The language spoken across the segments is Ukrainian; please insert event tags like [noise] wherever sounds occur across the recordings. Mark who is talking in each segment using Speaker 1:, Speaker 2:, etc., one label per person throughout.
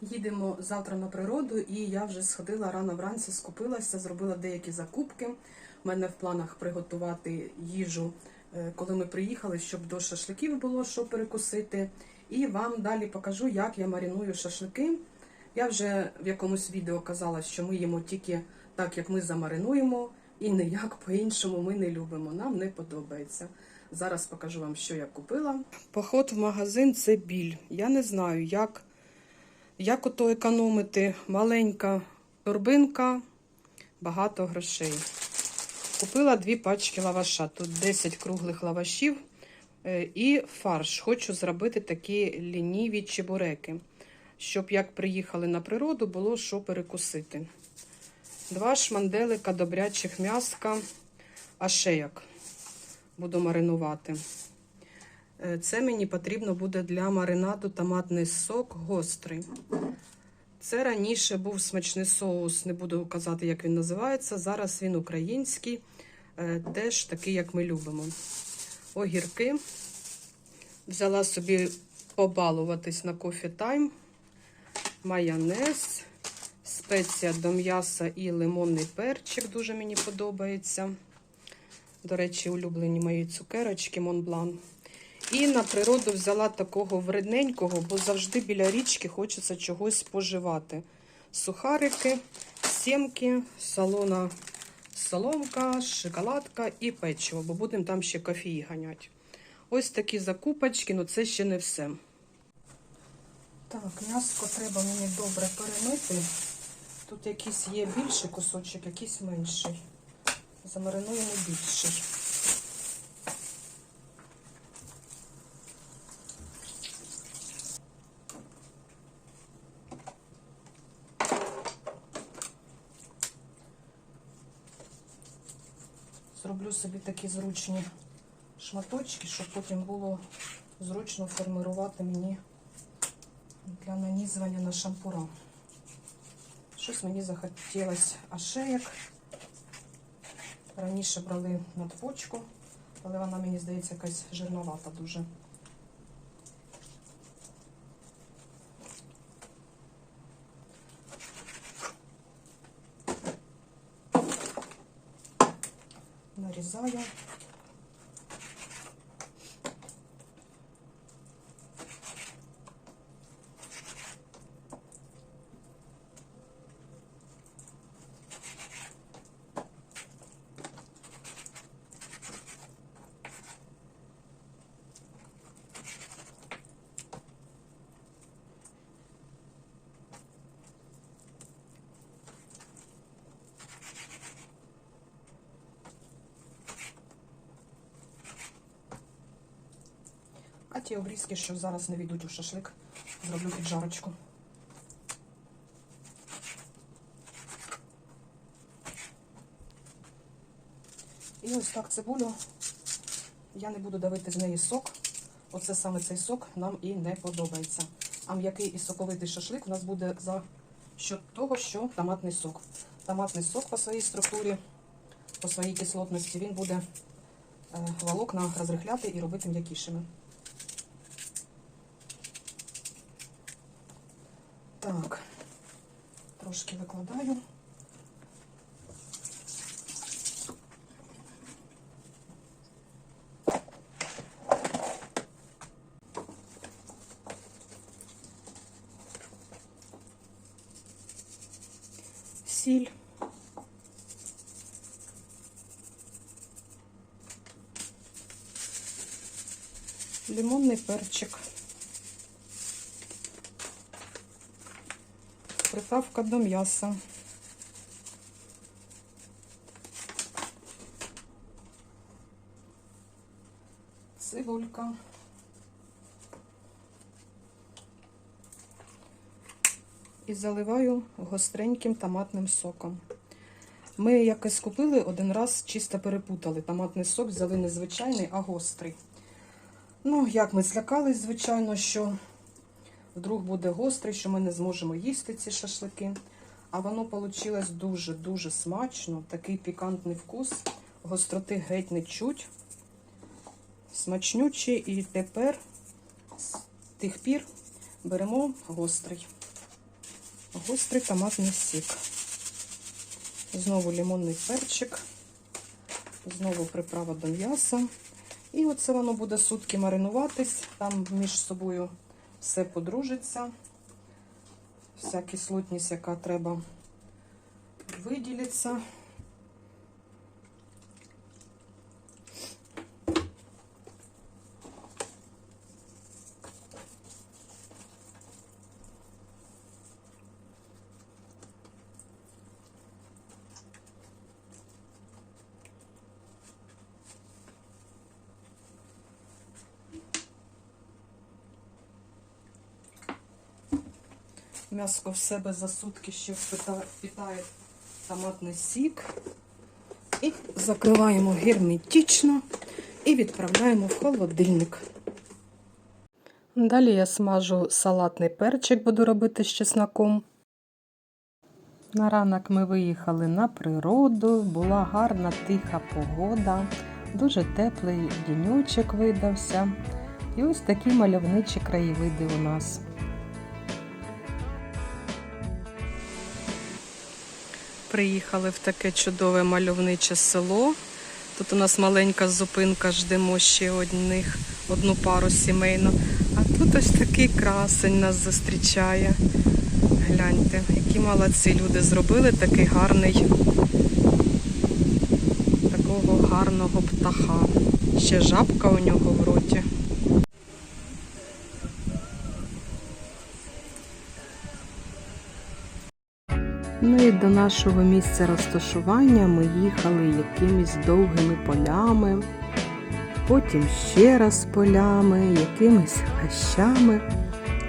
Speaker 1: Їдемо завтра на природу, і я вже сходила рано вранці, скупилася, зробила деякі закупки. У мене в планах приготувати їжу, е, коли ми приїхали, щоб до шашликів було що перекусити. І вам далі покажу, як я мариную шашлики. Я вже в якомусь відео казала, що ми їмо тільки так, як ми замаринуємо, і ніяк по-іншому ми не любимо. Нам не подобається. Зараз покажу вам, що я купила. Поход в магазин це біль. Я не знаю, як, як ото економити. Маленька торбинка, багато грошей. Купила дві пачки лаваша. Тут 10 круглих лавашів е, і фарш. Хочу зробити такі лініві чебуреки, щоб як приїхали на природу, було що перекусити. Два шманделика добрячих м'яска, ашеяк буду маринувати. Е, Це мені потрібно буде для маринаду томатний сок гострий. Це раніше був смачний соус, не буду казати, як він називається. Зараз він український, е, теж такий, як ми любимо. Огірки. Взяла собі побалуватись на кофі тайм, майонез, спеція до м'яса і лимонний перчик дуже мені подобається. До речі, улюблені мої цукерочки Монблан. І на природу взяла такого вредненького, бо завжди біля річки хочеться чогось споживати. Сухарики, сімки, салона соломка, шоколадка і печиво, бо будемо там ще кофії ганяти. Ось такі закупочки, ну це ще не все. Так, м'яско треба мені добре перемити. Тут якийсь є більший кусочок, якийсь менший. Замаринуємо більший. Зроблю собі такі зручні шматочки, щоб потім було зручно формирувати мені для нанізування на шампура. Щось мені захотілося ашеєк. Раніше брали надпочку, але вона, мені здається, якась жирновата дуже. Нарізаю. А ті обрізки, що зараз не війдуть у шашлик, зроблю під жарочку. І ось так цибулю. Я не буду давити з неї сок. Оце саме цей сок нам і не подобається. А м'який і соковитий шашлик у нас буде за счет того, що томатний сок. Томатний сок по своїй структурі, по своїй кислотності, він буде е, волокна розрихляти і робити м'якішими. Так, трошки викладаю. Сіль. Лимонний перчик. Приправка до м'яса. Цибулька. І заливаю гостреньким томатним соком. Ми якось купили один раз, чисто перепутали. Томатний сок взяли не звичайний, а гострий. Ну, як ми злякались, звичайно, що вдруг буде гострий, що ми не зможемо їсти ці шашлики. А воно вийшло дуже-дуже смачно. Такий пікантний вкус. Гостроти геть не чуть. Смачнючий. І тепер з тих пір беремо гострий.
Speaker 2: гострий томатний сік. Знову лимонний перчик, знову приправа до м'яса. І оце воно буде сутки маринуватись, там між собою все подружиться. Вся кислотність, яка треба, виділиться. М'яско в себе за сутки ще впита- впітає томатний сік. І закриваємо герметично і відправляємо в холодильник. Далі я смажу салатний перчик, буду робити з чесноком. На ранок ми виїхали на природу, була гарна тиха погода, дуже теплий діньочок видався. І ось такі мальовничі краєвиди у нас. Приїхали в таке чудове мальовниче село. Тут у нас маленька зупинка, ждемо ще одних, одну пару сімейну. А тут ось такий красень нас зустрічає. Гляньте, які молодці люди зробили такий гарний, такого гарного птаха. Ще жабка у нього в роті. Ну і до нашого місця розташування ми їхали якимись довгими полями, потім ще раз полями, якимись хащами.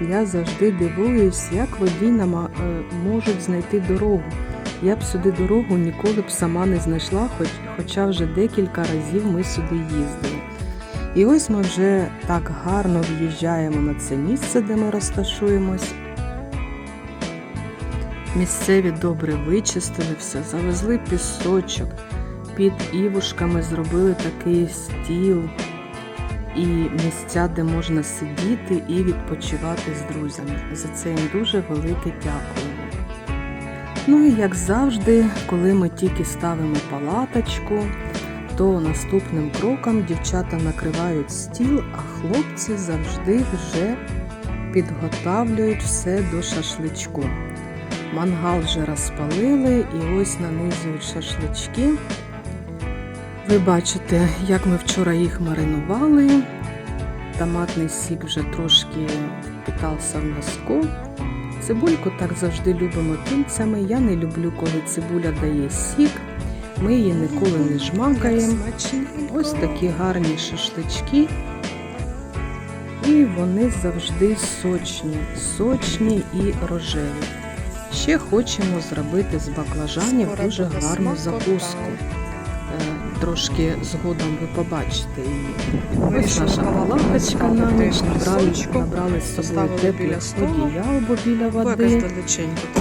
Speaker 2: Я завжди дивуюсь, як водій е, можуть знайти дорогу. Я б сюди дорогу ніколи б сама не знайшла, хоч, хоча вже декілька разів ми сюди їздили. І ось ми вже так гарно в'їжджаємо на це місце, де ми розташуємось. Місцеві добре вичистили все, завезли пісочок, під івушками зробили такий стіл і місця, де можна сидіти і відпочивати з друзями. За це їм дуже велике дякуємо. Ну і як завжди, коли ми тільки ставимо палаточку, то наступним кроком дівчата накривають стіл, а хлопці завжди вже підготавлюють все до шашличку. Мангал вже розпалили і ось нанизують шашлички. Ви бачите, як ми вчора їх маринували. Томатний сік вже трошки впитався в м'язко. Цибульку так завжди любимо кільцями. Я не люблю, коли цибуля дає сік. Ми її ніколи не жмакаємо. Ось такі гарні шашлички. І вони завжди сочні, сочні і рожеві. Ще хочемо зробити з баклажанів дуже гарну закуску. Е, Трошки згодом ви побачите її. Ось наша палаточка на ніч набрали, набрали з собою теплих одіял, бо біля води.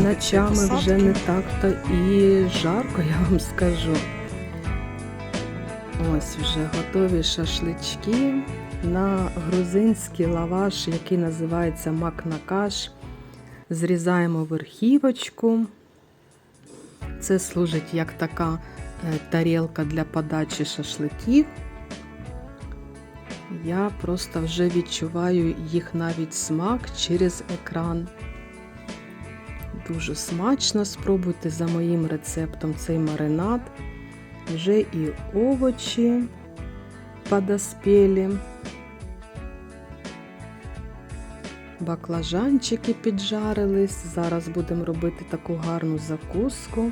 Speaker 2: Ночами вже не так-то і жарко, [laughs] я вам скажу. Ось вже готові шашлички на грузинський лаваш, який називається макнакаш. Зрізаємо верхівочку. Це служить як така е, тарілка для подачі шашликів. Я просто вже відчуваю їх навіть смак через екран. Дуже смачно спробуйте за моїм рецептом цей маринад. Вже і овочі подоспілі. Баклажанчики піджарились. Зараз будемо робити таку гарну закуску.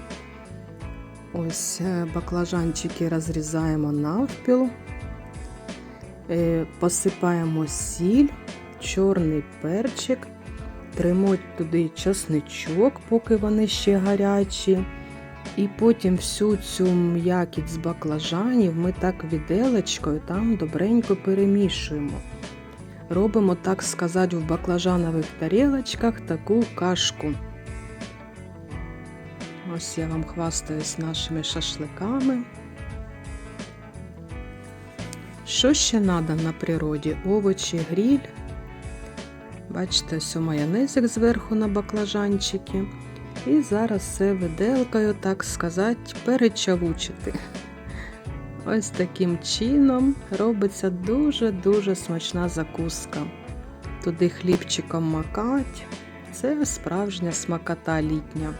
Speaker 2: Ось е, баклажанчики розрізаємо навпіл, Е, посипаємо сіль, чорний перчик, тримо туди часничок, поки вони ще гарячі. І потім всю цю м'якість з баклажанів ми так віделечкою там добренько перемішуємо. Робимо, так сказати, в баклажанових тарілочках таку кашку. Ось я вам хвастаюсь нашими шашликами. Що ще треба на природі? Овочі, гріль. Бачите, ось майонезик зверху на баклажанчики. І зараз все виделкою, так сказати, перечавучити. Ось таким чином робиться дуже-дуже смачна закуска. Туди хлібчиком макать. Це справжня смакота літня.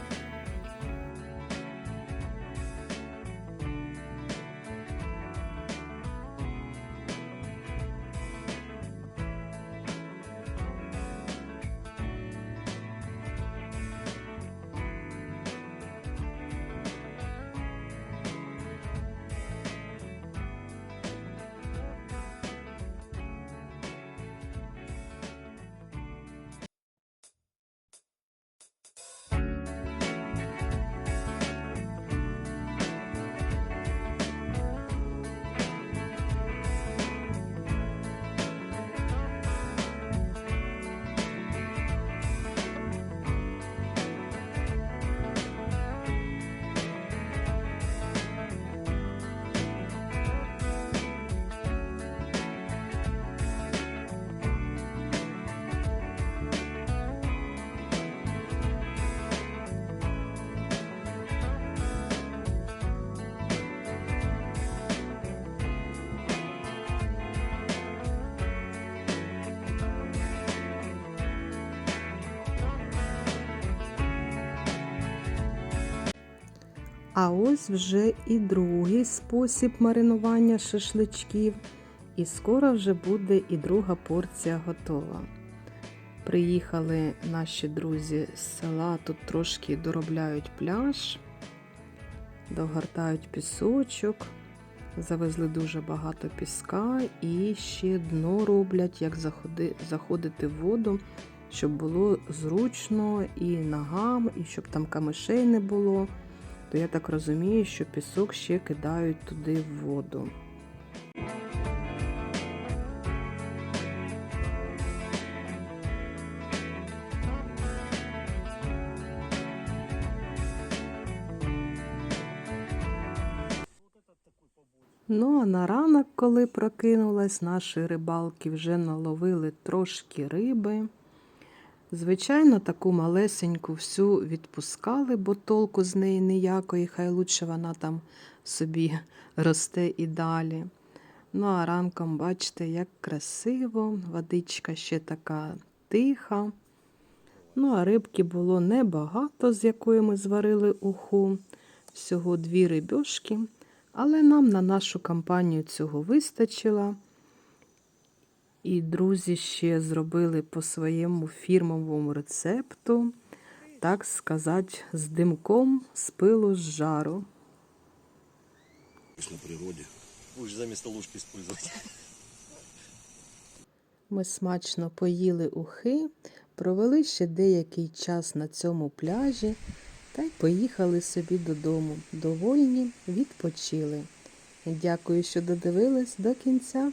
Speaker 2: А ось вже і другий спосіб маринування шашличків. І скоро вже буде і друга порція готова. Приїхали наші друзі з села, тут трошки доробляють пляж, догортають пісочок, завезли дуже багато піска і ще дно роблять, як заходи, заходити в воду, щоб було зручно і ногам, і щоб там камишей не було то я так розумію, що пісок ще кидають туди в воду. Ну, а на ранок, коли прокинулась, наші рибалки вже наловили трошки риби. Звичайно, таку малесеньку всю відпускали, бо толку з неї ніякої, хай лучше вона там собі росте і далі. Ну, а ранком, бачите, як красиво, водичка ще така тиха. Ну, а рибки було небагато, з якої ми зварили уху. Всього дві рибьошки, але нам на нашу компанію цього вистачило. І друзі ще зробили по своєму фірмовому рецепту, так сказати, з димком з пилу з жару.
Speaker 3: на природе.
Speaker 4: Будешь заместо ложки использовать.
Speaker 2: Ми смачно поїли ухи, провели ще деякий час на цьому пляжі та й поїхали собі додому. Довольні, відпочили. Дякую, що додивились до кінця.